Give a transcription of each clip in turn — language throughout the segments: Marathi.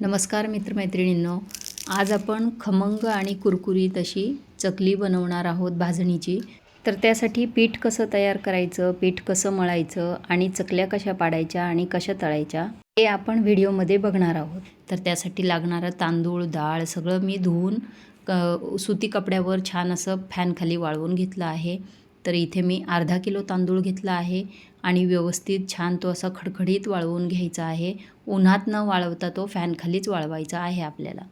नमस्कार मित्रमैत्रिणींनो आज आपण खमंग आणि कुरकुरीत अशी चकली बनवणार आहोत भाजणीची. तर त्यासाठी पीठ कसं तयार करायचं पीठ कसं मळायचं आणि चकल्या कशा पाडायच्या आणि कशा तळायच्या हे आपण व्हिडिओमध्ये बघणार आहोत. तर त्यासाठी लागणारं तांदूळ डाळ सगळं मी धुवून क सुती कपड्यावर छान असं फॅनखाली वाळवून घेतलं आहे. तर इथे मी अर्धा किलो तांदूळ घेतला आहे आणि व्यवस्थित छान तो असा खडखडीत वाळवून घ्यायचा आहे. उन्हात न वाळवता तो फॅनखालीच वाळवायचा आहे आपल्याला.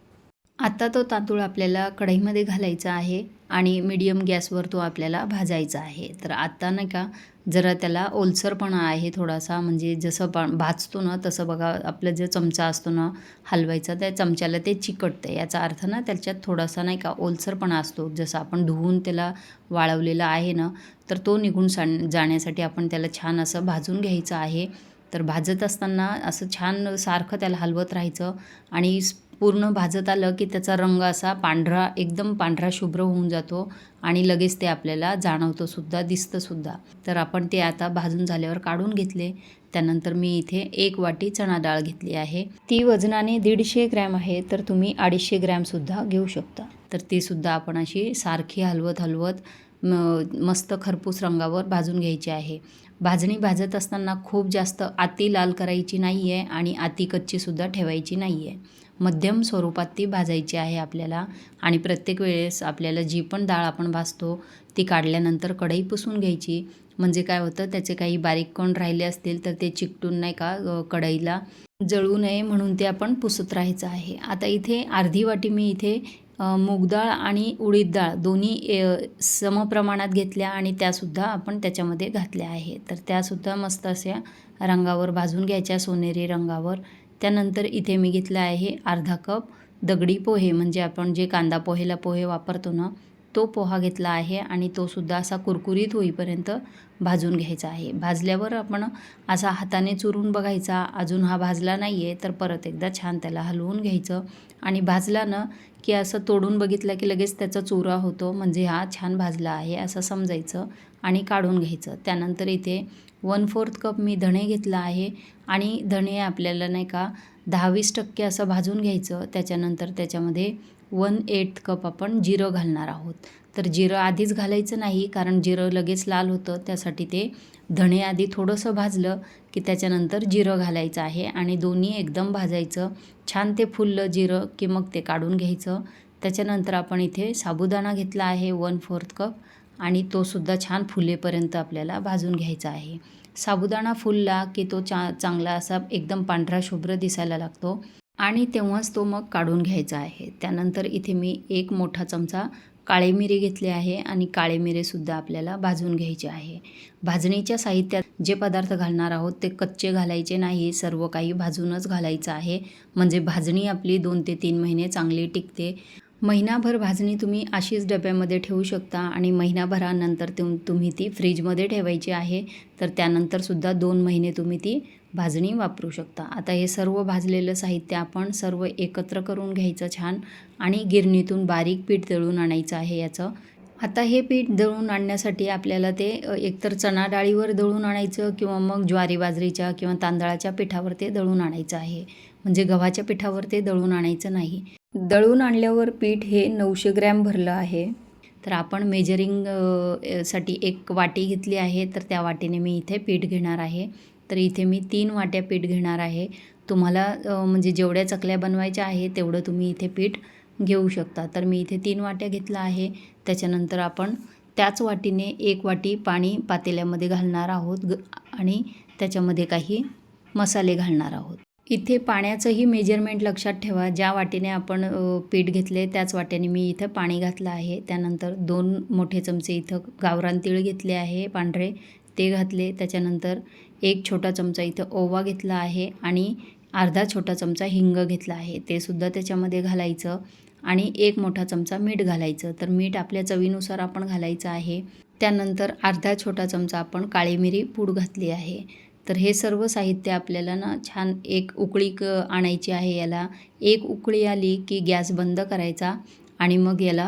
आता तो तांदूळ आपल्याला कढईमध्ये घालायचा आहे. आणि मीडियम गॅसवर तो आपल्याला भाजायचा आहे. तर आत्ता नाही का जरा त्याला ओलसरपणा आहे थोडासा म्हणजे जसं पा भाजतो ना तसं बघा आपलं जो चमचा असतो ना हलवायचा त्या चमच्याला ते चिकटतं याचा अर्थ ना त्याच्यात थोडासा नाही का ओलसरपणा असतो. जसं आपण धुवून त्याला वाळवलेला आहे ना तर तो निघून सा जाण्यासाठी आपण त्याला छान असं भाजून घ्यायचं आहे. तर भाजत असताना असं छान सारखं त्याला हलवत राहायचं आणि पूर्ण भाजत आलं की त्याचा रंग असा पांढरा एकदम पांढरा शुभ्र होऊन जातो आणि लगेच ते आपल्याला जाणवतंसुद्धा सुद्धा दिसतं सुद्धा तर आपण ते आता भाजून झाल्यावर काढून घेतले. त्यानंतर मी इथे एक वाटी चणा डाळ घेतली आहे. ती वजनाने दीडशे ग्रॅम आहे तर तुम्ही अडीचशे ग्रॅमसुद्धा घेऊ शकता. तर ती सुद्धा आपण अशी सारखी हलवत हलवत म मस्त खरपूस रंगावर भाजून घ्यायची आहे. भाजणी भाजत असताना खूप जास्त आती लाल करायची नाही आहे आणि आती कच्चीसुद्धा ठेवायची नाही आहे मध्यम स्वरूपात ती भाजायची आहे आपल्याला. आणि प्रत्येक वेळेस आपल्याला जी पण डाळ आपण भाजतो ती काढल्यानंतर कढई पुसून घ्यायची. म्हणजे काय होतं त्याचे काही बारीक कोण राहिले असतील तर ते चिकटून नाही का कढईला जळू नये म्हणून ते आपण पुसत राहायचं आहे. आता इथे अर्धी वाटी मी इथे मूग डाळ आणि उडीद डाळ दोन्ही समप्रमाणात घेतल्या आणि त्यासुद्धा आपण त्याच्यामध्ये घातल्या आहे. तर त्यासुद्धा मस्त अशा रंगावर भाजून घ्यायच्या सोनेरी रंगावर. त्यानंतर इथे मी घेतला आहे अर्धा कप दगडी पोहे. म्हणजे आपण जे कांदा पोहेला पोहे वापरतो ना तो पोहा घेतला आहे आणि तो सुद्धा असा कुरकुरीत होईपर्यंत भाजून घ्यायचा आहे. भाजल्यावर आपण असा हाताने चुरून बघायचा अजून हा भाजला नाही आहे तर परत एकदा छान त्याला हलवून घ्यायचं. आणि भाजला ना की असं तोडून बघितलं की लगेच त्याचा चुरा होतो. म्हणजे हा छान भाजला आहे असं समजायचं. आणि काढून घ्यायचं. त्यानंतर इथे वन फोर्थ कप मी धणे घेतला आहे आणि धणे आपल्याला नाही का दहावीस टक्के असं भाजून घ्यायचं. त्याच्यानंतर त्याच्यामध्ये वन एट कप आपण जिरं घालणार आहोत. तर जिरं आधीच घालायचं नाही कारण जिरं लगेच लाल होतं. त्यासाठी ते धणे आधी थोडंसं भाजलं की त्याच्यानंतर जिरं घालायचं आहे आणि दोन्ही एकदम भाजायचं. छान ते फुललं जिरं की मग ते काढून घ्यायचं. त्याच्यानंतर आपण इथे साबुदाणा घेतला आहे वन फोर्थ कप आणि तो सुद्धा छान फुलेपर्यंत आपल्याला भाजून घ्यायचा आहे. साबुदाणा फुलला की तो चा चांगला असा एकदम पांढरा शुभ्र दिसायला लागतो आणि तेव्हाच तो मग काढून घ्यायचा आहे. त्यानंतर इथे मी एक मोठा चमचा काळे मिरे घेतले आहे आणि काळे मिरेसुद्धा आपल्याला भाजून घ्यायचे आहे. भाजणीच्या साहित्यात जे पदार्थ घालणार आहोत ते कच्चे घालायचे नाही सर्व काही भाजूनच घालायचं आहे. म्हणजे भाजणी आपली दोन ते तीन महिने चांगली टिकते. महिनाभर भाजणी तुम्ही अशीच डब्यामध्ये ठेवू शकता आणि महिनाभरानंतर तुम तुम्ही ती फ्रीजमध्ये ठेवायची आहे तर त्यानंतरसुद्धा दोन महिने तुम्ही ती भाजणी वापरू शकता. आता हे सर्व भाजलेलं साहित्य आपण सर्व एकत्र करून घ्यायचं छान आणि गिरणीतून बारीक पीठ दळून आणायचं आहे याचं. आता हे पीठ दळून आणण्यासाठी आपल्याला ते एकतर चणा डाळीवर दळून आणायचं किंवा मग ज्वारी बाजरीच्या किंवा तांदळाच्या पिठावर ते दळून आणायचं आहे. म्हणजे गव्हाच्या पिठावर ते दळून आणायचं नाही. दळून आणल्यावर पीठ हे नऊशे ग्रॅम भरलं आहे. तर आपण मेजरिंगसाठी एक वाटी घेतली आहे. तर त्या वाटीने मी इथे पीठ घेणार आहे. तर इथे मी तीन वाट्या पीठ घेणार आहे. तुम्हाला म्हणजे जेवढ्या चकल्या बनवायच्या आहे तेवढं तुम्ही इथे पीठ घेऊ शकता. तर मी इथे तीन वाट्या घेतला आहे. त्याच्यानंतर आपण त्याच वाटीने एक वाटी पाणी पातेल्यामध्ये घालणार आहोत. ग आणि त्याच्यामध्ये काही मसाले घालणार आहोत. इथे पाण्याचंही मेजरमेंट लक्षात ठेवा. ज्या वाटीने आपण पीठ घेतले त्याच वाट्याने मी इथं पाणी घातलं आहे. त्यानंतर दोन मोठे चमचे इथं गावरान तीळ घेतले आहे पांढरे ते घातले. त्याच्यानंतर एक छोटा चमचा इथं ओवा घेतला आहे आणि अर्धा छोटा चमचा हिंग घेतला आहे. ते सुद्धा त्याच्यामध्ये घालायचं आणि एक मोठा चमचा मीठ घालायचं. तर मीठ आपल्या चवीनुसार आपण घालायचं आहे. त्यानंतर अर्धा छोटा चमचा आपण काळी मिरी पूड घातली आहे. तर हे सर्व साहित्य आपल्याला ना छान एक उकळी क आणायची आहे याला. एक उकळी आली की गॅस बंद करायचा आणि मग याला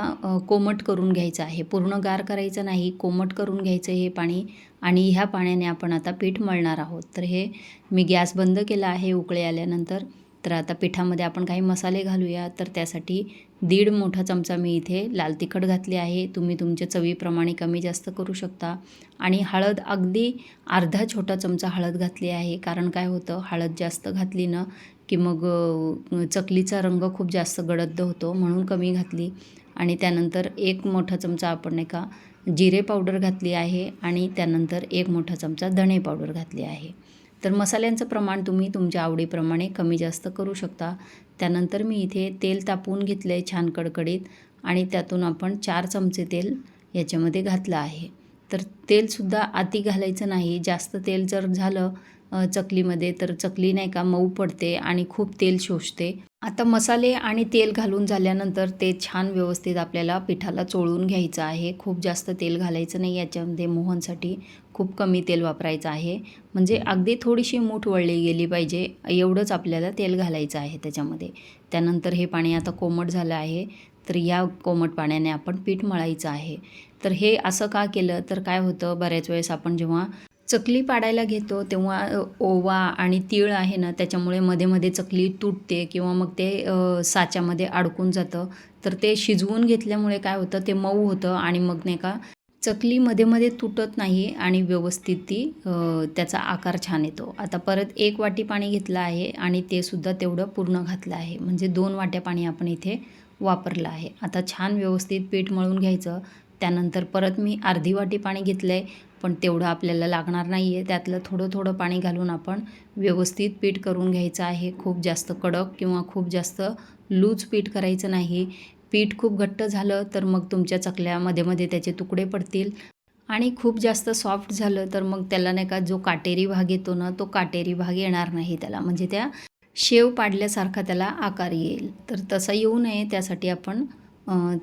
कोमट करून घ्यायचं आहे. पूर्ण गार करायचं नाही कोमट करून घ्यायचं हे पाणी आणि ह्या पाण्याने आपण आता पीठ मळणार आहोत. तर हे मी गॅस बंद केला आहे उकळी आल्यानंतर. तर आता पिठामध्ये आपण काही मसाले घालूया. तर त्यासाठी दीड मोठा चमचा मी इथे लाल तिखट घातली आहे. तुम्ही तुमच्या चवीप्रमाणे कमी जास्त करू शकता. आणि हळद अगदी अर्धा छोटा चमचा हळद घातली आहे. कारण काय होतं हळद जास्त घातली ना की मग चकलीचा रंग खूप जास्त गडद होतो म्हणून कमी घातली. आणि त्यानंतर एक मोठा चमचा आपण नाही का जिरे पावडर घातली आहे. आणि त्यानंतर एक मोठा चमचा धणे पावडर घातली आहे. तर मसाल्यांचं प्रमाण तुम्ही तुमच्या आवडीप्रमाणे कमी जास्त करू शकता. त्यानंतर मी इथे तेल तापवून घेतलं आहे छान कडकडीत आणि त्यातून आपण चार चमचे तेल याच्यामध्ये घातलं आहे. तर तेलसुद्धा आती घालायचं नाही. जास्त तेल जर झालं चकलीमध्ये तर चकली नाही का मऊ पडते आणि खूप तेल शोषते. आता मसाले आणि तेल घालून झाल्यानंतर ते छान व्यवस्थित आपल्याला पिठाला चोळून घ्यायचं आहे. खूप जास्त तेल घालायचं नाही याच्यामध्ये मोहनसाठी. खूप कमी तेल वापरायचं आहे. म्हणजे अगदी थोडीशी मूठ वळली गेली पाहिजे एवढंच आपल्याला तेल घालायचं आहे त्याच्यामध्ये. त्यानंतर हे पाणी आता कोमट झालं आहे तर या कोमट पाण्याने आपण पीठ मळायचं आहे. तर हे असं का केलं? तर काय होतं? बऱ्याच वेळेस आपण जेव्हा चकली पाडायला घेतो तेव्हा ओवा आणि तीळ आहे ना त्याच्यामुळे मध्ये मध्ये चकली तुटते किंवा मग ते साच्यामध्ये अडकून जातं. तर ते शिजवून घेतल्यामुळे काय होतं? ते मऊ होतं आणि मग नाही का चकली मध्ये मध्ये तुटत नाही आणि व्यवस्थित ती त्याचा आकार छान येतो. आता परत एक वाटी पाणी घेतलं आहे आणि ते सुद्धा तेवढं पूर्ण घातलं आहे. म्हणजे दोन वाट्या पाणी आपण इथे वापरलं आहे. आता छान व्यवस्थित पीठ मळून घ्यायचं. त्यानंतर परत मी अर्धी वाटी पाणी घेतलं आहे पण तेवढं आपल्याला लागणार नाही आहे त्यातलं थोडं थोडं पाणी घालून आपण व्यवस्थित पीठ करून घ्यायचं आहे. खूप जास्त कडक किंवा खूप जास्त लूज पीठ करायचं नाही. पीठ खूप घट्ट झालं तर मग तुमच्या चकल्यामध्ये मध्ये त्याचे तुकडे पडतील. आणि खूप जास्त सॉफ्ट झालं तर मग त्याला नाही का जो काटेरी भाग येतो ना तो काटेरी भाग येणार नाही त्याला. म्हणजे त्या शेव पाडल्यासारखा त्याला आकार येईल. तर तसा येऊ नये त्यासाठी आपण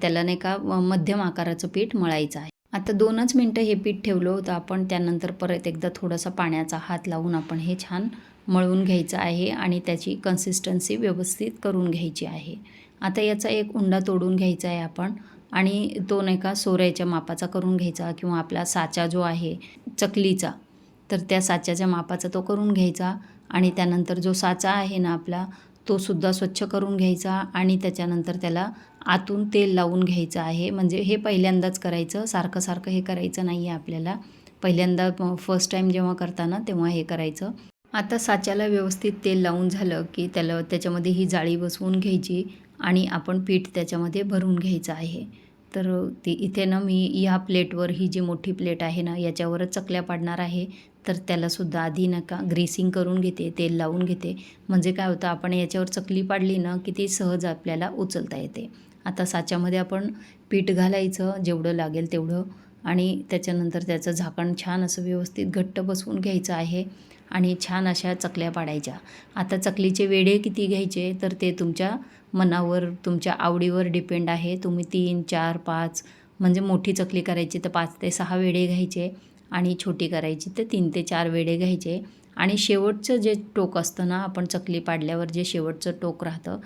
त्याला नाही का मध्यम आकाराचं पीठ मळायचं आहे. आता दोनच मिनटं हे पीठ ठेवलं होतं आपण त्यानंतर परत एकदा थोडासा पाण्याचा हात लावून आपण हे छान मळून घ्यायचं आहे आणि त्याची कन्सिस्टन्सी व्यवस्थित करून घ्यायची आहे. आता याचा एक उंडा तोडून घ्यायचा आहे आपण आणि तो नाही का सोऱ्याच्या मापाचा करून घ्यायचा किंवा आपला साचा जो आहे चकलीचा तर त्या साच्याच्या मापाचा तो करून घ्यायचा आणि त्यानंतर जो साचा आहे ना आपला तो सुद्धा स्वच्छ करून घ्यायचा आणि त्याच्यानंतर त्याला आतून तेल लावून घ्यायचं आहे. म्हणजे हे पहिल्यांदाच करायचं सारखं सारखं हे करायचं नाही आहे आपल्याला. पहिल्यांदा फर्स्ट टाईम जेव्हा करताना तेव्हा हे करायचं. आता साच्याला व्यवस्थित तेल लावून झालं की त्याला त्याच्यामध्ये ही जाळी बसवून घ्यायची आणि आपण पीठ त्याच्यामध्ये भरून घ्यायचं आहे. तर ते इथे ना मी या प्लेटवर ही जी मोठी प्लेट आहे ना याच्यावरच चकल्या पाडणार आहे. तर त्यालासुद्धा आधी नका ग्रेसिंग करून घेते तेल लावून घेते. म्हणजे काय होतं आपण याच्यावर चकली पाडली ना की ती सहज आपल्याला उचलता येते. आता साच्यामध्ये आपण पीठ घालायचं जेवढं लागेल तेवढं आणि त्याच्यानंतर त्याचं झाकण छान असं व्यवस्थित घट्ट बसवून घ्यायचं आहे आणि छान अशा चकल्या पाडायच्या. आता चकलीचे वेडे किती घ्यायचे तर ते तुमच्या मनावर तुमच्या आवडीवर डिपेंड आहे. तुम्ही तीन चार पाच म्हणजे मोठी चकली करायची तर पाच ते सहा वेडे घ्यायचे आणि छोटी करायची तर तीन ते चार वेडे घ्यायचे. आणि शेवटचं जे टोक असतं ना आपण चकली पाडल्यावर जे शेवटचं टोक राहतं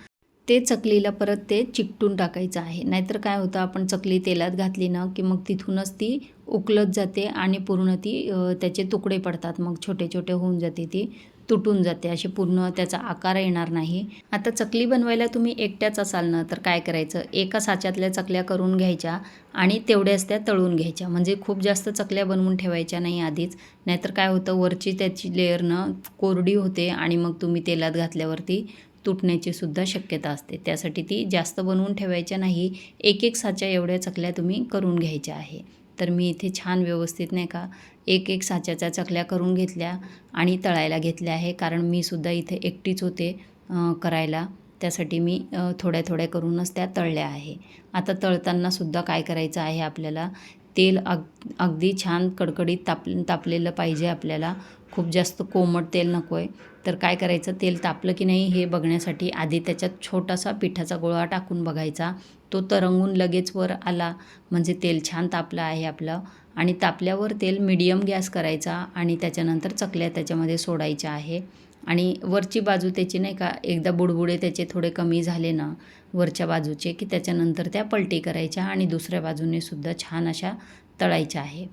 ते चकलीला परत ते चिकटून टाकायचं आहे. नाहीतर काय होतं आपण चकली तेलात घातली ना की मग तिथूनच ती उकलत जाते आणि पूर्ण ती त्याचे तुकडे पडतात. मग छोटे छोटे होऊन जाते ती तुटून जाते. असे पूर्ण त्याचा आकार येणार नाही. आता चकली बनवायला तुम्ही एकट्याच असाल ना तर काय करायचं? एका साच्यातल्या चकल्या करून घ्यायच्या आणि तेवढ्याच त्या तळून घ्यायच्या. म्हणजे खूप जास्त चकल्या बनवून ठेवायच्या नाही आधीच. नाहीतर काय होतं वरची त्याची लेअरनं कोरडी होते आणि मग तुम्ही तेलात घातल्यावरती तुटण्याची सुद्धा शक्यता असते. त्यासाठी ती जास्त बनवून ठेवायच्या नाही. एक एक साच्या एवढ्या चकल्या तुम्ही करून घ्यायच्या आहे. तर मी इथे छान व्यवस्थित नाही का एक एक साच्याच्या चकल्या करून घेतल्या आणि तळायला घेतल्या आहे. कारण मी सुद्धा इथे एकटीच होते करायला. त्यासाठी मी थोड्या थोड्या करूनच त्या तळल्या आहे. आता तळताना सुद्धा काय करायचं आहे आपल्याला? तेल अग अगदी छान कडकडीत ताप तापलेलं पाहिजे आपल्याला. खूप जास्त कोमट तेल नको आहे तर काय करायचं? तेल तापलं की नाही हे बघण्यासाठी आधी त्याच्यात छोटासा पिठाचा गोळा टाकून बघायचा. तो तरंगून लगेच वर आला. म्हणजे तेल छान तापलं आहे आपलं. आणि तापल्यावर तेल मिडियम गॅस करायचा आणि त्याच्यानंतर चकल्या त्याच्यामध्ये सोडायच्या आहे. आणि वरची बाजू त्याची नाही का एकदा बुडबुडे त्याचे थोडे कमी झाले ना वरच्या बाजूचे की त्याच्यानंतर त्या पलटी करायच्या आणि दुसऱ्या बाजूने सुद्धा छान अशा तळायच्या आहे.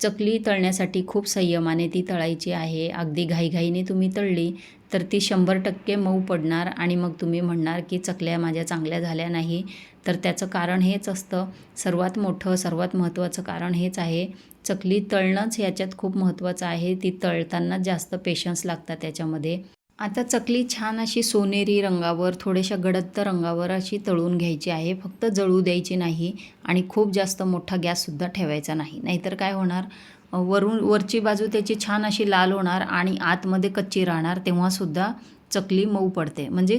चकली तळण्यासाठी खूप संयमाने ती तळायची आहे. अगदी घाईघाईने तुम्ही तळली तर ती शंभर टक्के मऊ पडणार आणि मग तुम्ही म्हणणार की चकल्या माझ्या चांगल्या झाल्या नाही. तर त्याचं कारण हेच असतं. सर्वात मोठं सर्वात महत्त्वाचं कारण हेच आहे. चकली तळणंच याच्यात खूप महत्त्वाचं आहे. ती तळताना जास्त पेशन्स लागतात त्याच्यामध्ये. आता चकली छान अशी सोनेरी रंगावर थोड्याशा गडद रंगावर अशी तळून घ्यायची आहे. फक्त जळू द्यायची नाही आणि खूप जास्त मोठा गॅससुद्धा ठेवायचा नाही. नाहीतर काय होणार? वरून वरची बाजू त्याची छान अशी लाल होणार आणि आतमध्ये कच्ची राहणार तेव्हासुद्धा चकली मऊ पडते. म्हणजे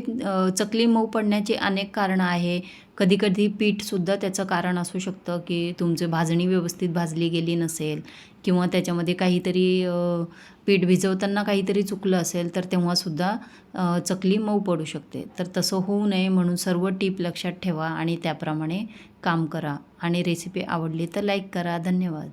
चकली मऊ पडण्याची अनेक कारणं आहे. कधीकधी पीठसुद्धा त्याचं कारण असू शकतं की तुमची भाजणी व्यवस्थित भाजली गेली नसेल किंवा त्याच्यामध्ये काहीतरी पीठ भिजवताना काहीतरी चुकलं असेल तर तेव्हासुद्धा चकली मऊ पडू शकते. तर तसं होऊ नये म्हणून सर्व टीप लक्षात ठेवा आणि त्याप्रमाणे काम करा. आणि रेसिपी आवडली तर लाईक करा. धन्यवाद.